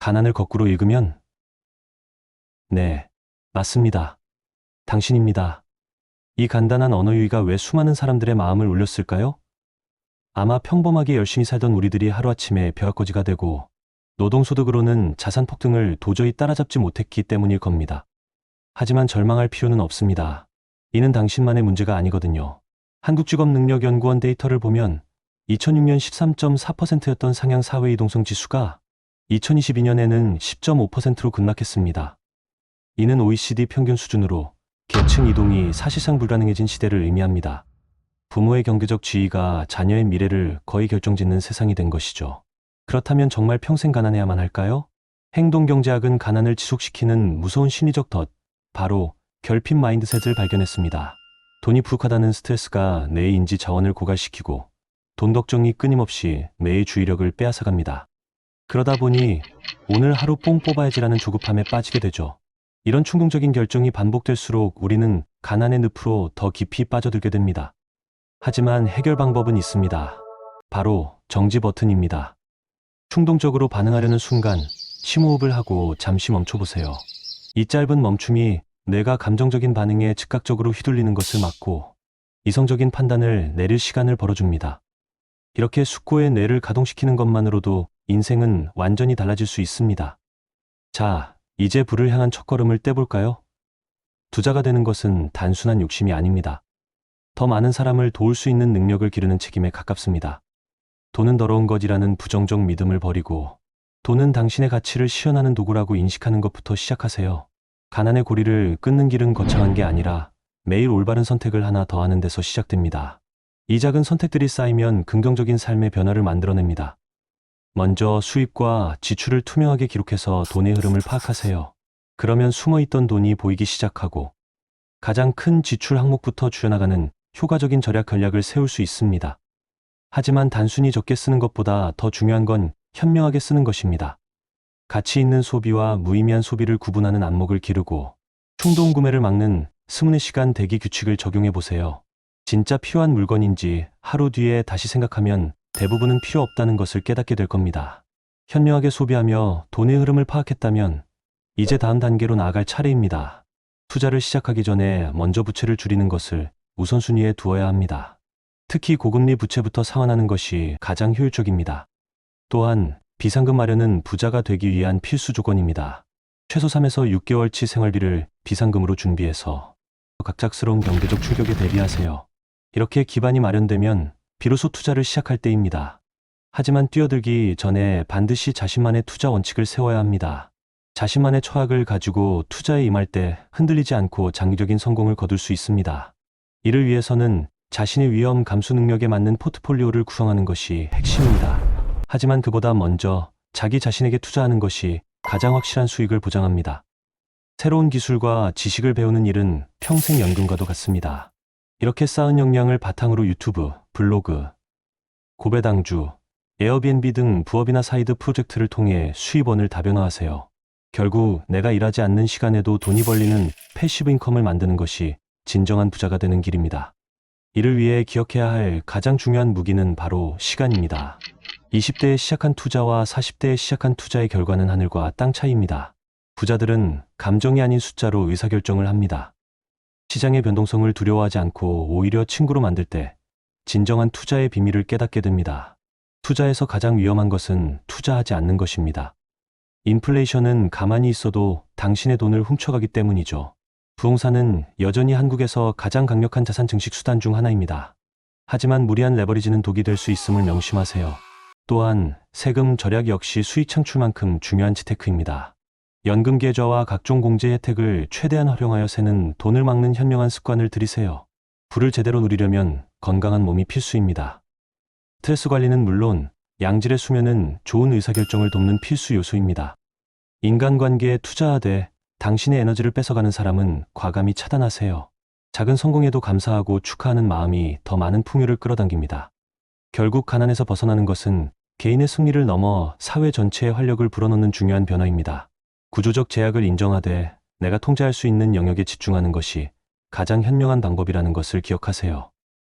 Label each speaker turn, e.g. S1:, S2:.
S1: 가난을 거꾸로 읽으면 네, 맞습니다. 당신입니다. 이 간단한 언어 유희가 왜 수많은 사람들의 마음을 울렸을까요? 아마 평범하게 열심히 살던 우리들이 하루아침에 벼락거지가 되고 노동소득으로는 자산 폭등을 도저히 따라잡지 못했기 때문일 겁니다. 하지만 절망할 필요는 없습니다. 이는 당신만의 문제가 아니거든요. 한국직업능력연구원 데이터를 보면 2006년 13.4%였던 상향 사회 이동성 지수가 2022년에는 10.5%로 급락했습니다. 이는 OECD 평균 수준으로 계층 이동이 사실상 불가능해진 시대를 의미합니다. 부모의 경제적 지위가 자녀의 미래를 거의 결정짓는 세상이 된 것이죠. 그렇다면 정말 평생 가난해야만 할까요? 행동경제학은 가난을 지속시키는 무서운 심리적 덫, 바로 결핍 마인드셋을 발견했습니다. 돈이 부족하다는 스트레스가 내 인지 자원을 고갈시키고 돈 걱정이 끊임없이 매의 주의력을 빼앗아갑니다. 그러다 보니 오늘 하루 뽕 뽑아야지라는 조급함에 빠지게 되죠. 이런 충동적인 결정이 반복될수록 우리는 가난의 늪으로 더 깊이 빠져들게 됩니다. 하지만 해결 방법은 있습니다. 바로 정지 버튼입니다. 충동적으로 반응하려는 순간 심호흡을 하고 잠시 멈춰보세요. 이 짧은 멈춤이 뇌가 감정적인 반응에 즉각적으로 휘둘리는 것을 막고 이성적인 판단을 내릴 시간을 벌어줍니다. 이렇게 숙고의 뇌를 가동시키는 것만으로도 인생은 완전히 달라질 수 있습니다. 자, 이제 불을 향한 첫걸음을 떼볼까요? 투자가 되는 것은 단순한 욕심이 아닙니다. 더 많은 사람을 도울 수 있는 능력을 기르는 책임에 가깝습니다. 돈은 더러운 것이라는 부정적 믿음을 버리고 돈은 당신의 가치를 시연하는 도구라고 인식하는 것부터 시작하세요. 가난의 고리를 끊는 길은 거창한 게 아니라 매일 올바른 선택을 하나 더 하는 데서 시작됩니다. 이 작은 선택들이 쌓이면 긍정적인 삶의 변화를 만들어냅니다. 먼저 수입과 지출을 투명하게 기록해서 돈의 흐름을 파악하세요. 그러면 숨어 있던 돈이 보이기 시작하고 가장 큰 지출 항목부터 줄여나가는 효과적인 절약 전략을 세울 수 있습니다. 하지만 단순히 적게 쓰는 것보다 더 중요한 건 현명하게 쓰는 것입니다. 가치 있는 소비와 무의미한 소비를 구분하는 안목을 기르고 충동 구매를 막는 스문의 시간 대기 규칙을 적용해 보세요. 진짜 필요한 물건인지 하루 뒤에 다시 생각하면 대부분은 필요 없다는 것을 깨닫게 될 겁니다. 현명하게 소비하며 돈의 흐름을 파악했다면 이제 다음 단계로 나아갈 차례입니다. 투자를 시작하기 전에 먼저 부채를 줄이는 것을 우선순위에 두어야 합니다. 특히 고금리 부채부터 상환하는 것이 가장 효율적입니다. 또한 비상금 마련은 부자가 되기 위한 필수 조건입니다. 최소 3에서 6개월치 생활비를 비상금으로 준비해서 갑작스러운 경제적 충격에 대비하세요. 이렇게 기반이 마련되면 비로소 투자를 시작할 때입니다. 하지만 뛰어들기 전에 반드시 자신만의 투자 원칙을 세워야 합니다. 자신만의 처학을 가지고 투자에 임할 때 흔들리지 않고 장기적인 성공을 거둘 수 있습니다. 이를 위해서는 자신의 위험 감수 능력에 맞는 포트폴리오를 구성하는 것이 핵심입니다. 하지만 그보다 먼저 자기 자신에게 투자하는 것이 가장 확실한 수익을 보장합니다. 새로운 기술과 지식을 배우는 일은 평생 연금과도 같습니다. 이렇게 쌓은 역량을 바탕으로 유튜브, 블로그, 고배당주, 에어비앤비 등 부업이나 사이드 프로젝트를 통해 수입원을 다변화하세요. 결국 내가 일하지 않는 시간에도 돈이 벌리는 패시브 인컴을 만드는 것이 진정한 부자가 되는 길입니다. 이를 위해 기억해야 할 가장 중요한 무기는 바로 시간입니다. 20대에 시작한 투자와 40대에 시작한 투자의 결과는 하늘과 땅 차이입니다. 부자들은 감정이 아닌 숫자로 의사결정을 합니다. 시장의 변동성을 두려워하지 않고 오히려 친구로 만들 때 진정한 투자의 비밀을 깨닫게 됩니다. 투자에서 가장 위험한 것은 투자하지 않는 것입니다. 인플레이션은 가만히 있어도 당신의 돈을 훔쳐가기 때문이죠. 부동산은 여전히 한국에서 가장 강력한 자산 증식 수단 중 하나입니다. 하지만 무리한 레버리지는 독이 될 수 있음을 명심하세요. 또한 세금 절약 역시 수익 창출만큼 중요한 재테크입니다. 연금 계좌와 각종 공제 혜택을 최대한 활용하여 새는 돈을 막는 현명한 습관을 들이세요. 불을 제대로 누리려면 건강한 몸이 필수입니다. 스트레스 관리는 물론 양질의 수면은 좋은 의사결정을 돕는 필수 요소입니다. 인간관계에 투자하되 당신의 에너지를 뺏어가는 사람은 과감히 차단하세요. 작은 성공에도 감사하고 축하하는 마음이 더 많은 풍요를 끌어당깁니다. 결국 가난에서 벗어나는 것은 개인의 승리를 넘어 사회 전체의 활력을 불어넣는 중요한 변화입니다. 구조적 제약을 인정하되 내가 통제할 수 있는 영역에 집중하는 것이 가장 현명한 방법이라는 것을 기억하세요.